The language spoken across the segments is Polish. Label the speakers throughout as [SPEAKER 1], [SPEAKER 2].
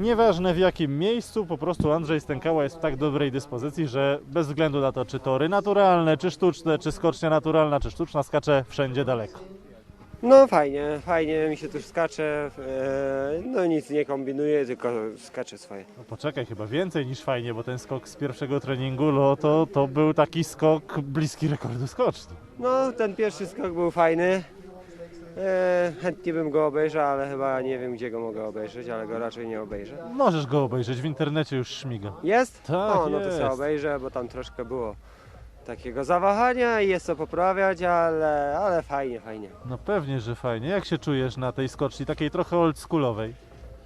[SPEAKER 1] Nieważne w jakim miejscu, po prostu Andrzej Stękała jest w tak dobrej dyspozycji, że bez względu na to, czy tory naturalne, czy sztuczne, czy skocznia naturalna, czy sztuczna, skacze wszędzie daleko.
[SPEAKER 2] No fajnie, fajnie mi się tu skacze, e, no nic nie kombinuję, tylko skaczę swoje.
[SPEAKER 1] No poczekaj, chyba więcej niż fajnie, bo ten skok z pierwszego treningu, no to, to był taki skok bliski rekordu skoczni.
[SPEAKER 2] No ten pierwszy skok był fajny, e, chętnie bym go obejrzał, ale chyba nie wiem gdzie go mogę obejrzeć, ale go raczej nie obejrzę.
[SPEAKER 1] Możesz go obejrzeć, w internecie już śmiga.
[SPEAKER 2] Jest?
[SPEAKER 1] Tak,
[SPEAKER 2] o, no to
[SPEAKER 1] jest.
[SPEAKER 2] sobie obejrzę, bo tam troszkę było takiego zawahania i jest co poprawiać, ale, ale fajnie, fajnie.
[SPEAKER 1] No pewnie, że fajnie. Jak się czujesz na tej skoczni, takiej trochę oldschoolowej?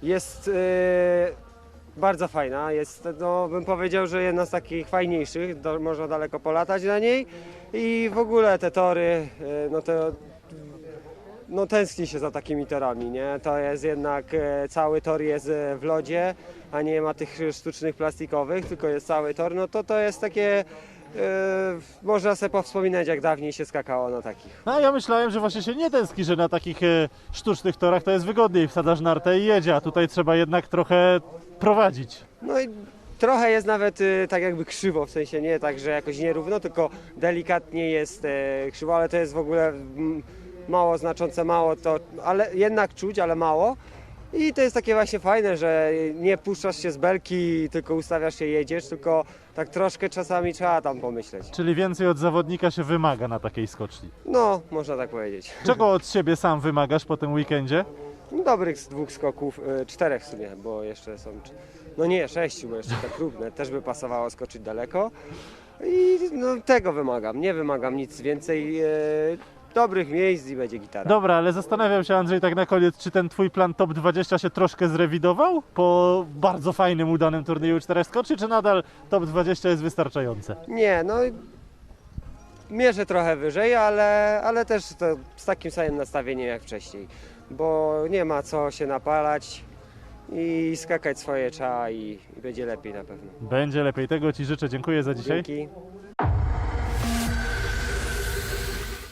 [SPEAKER 2] Jest e, bardzo fajna, jest, no bym powiedział, że jedna z takich fajniejszych, do, można daleko polatać na niej i w ogóle te tory, e, no to no tęskni się za takimi torami, nie? To jest jednak, e, cały tor jest e, w lodzie, a nie ma tych sztucznych plastikowych, tylko jest cały tor, no to to jest takie, e, można sobie powspominać jak dawniej się skakało na takich.
[SPEAKER 1] No ja myślałem, że właśnie się nie tęskni, że na takich e, sztucznych torach to jest wygodniej, wsadzasz nartę i jedzie, a tutaj trzeba jednak trochę prowadzić.
[SPEAKER 2] No i trochę jest nawet y, tak jakby krzywo, w sensie nie tak, że jakoś nierówno, tylko delikatnie jest e, krzywo, ale to jest w ogóle mm, mało znaczące, mało to, ale jednak czuć, ale mało. I to jest takie właśnie fajne, że nie puszczasz się z belki, tylko ustawiasz się, jedziesz, tylko tak troszkę czasami trzeba tam pomyśleć.
[SPEAKER 1] Czyli więcej od zawodnika się wymaga na takiej skoczni.
[SPEAKER 2] No, można tak powiedzieć.
[SPEAKER 1] Czego od siebie sam wymagasz po tym weekendzie?
[SPEAKER 2] No, Dobrych z dwóch skoków, y, czterech w sumie, bo jeszcze są, cz- no nie, sześciu, bo jeszcze te próbne też by pasowało skoczyć daleko. I no, tego wymagam, nie wymagam nic więcej, y, dobrych miejsc i będzie gitara.
[SPEAKER 1] Dobra, ale zastanawiam się Andrzej tak na koniec, czy ten twój plan top 20 się troszkę zrewidował po bardzo fajnym, udanym turnieju czterech skoczni, czy nadal top 20 jest wystarczające?
[SPEAKER 2] Nie, no mierzę trochę wyżej, ale, ale też to z takim samym nastawieniem jak wcześniej, bo nie ma co się napalać i skakać swoje trzeba i, i będzie lepiej na pewno.
[SPEAKER 1] Będzie lepiej, tego Ci życzę, dziękuję za dzisiaj.
[SPEAKER 2] Dzięki.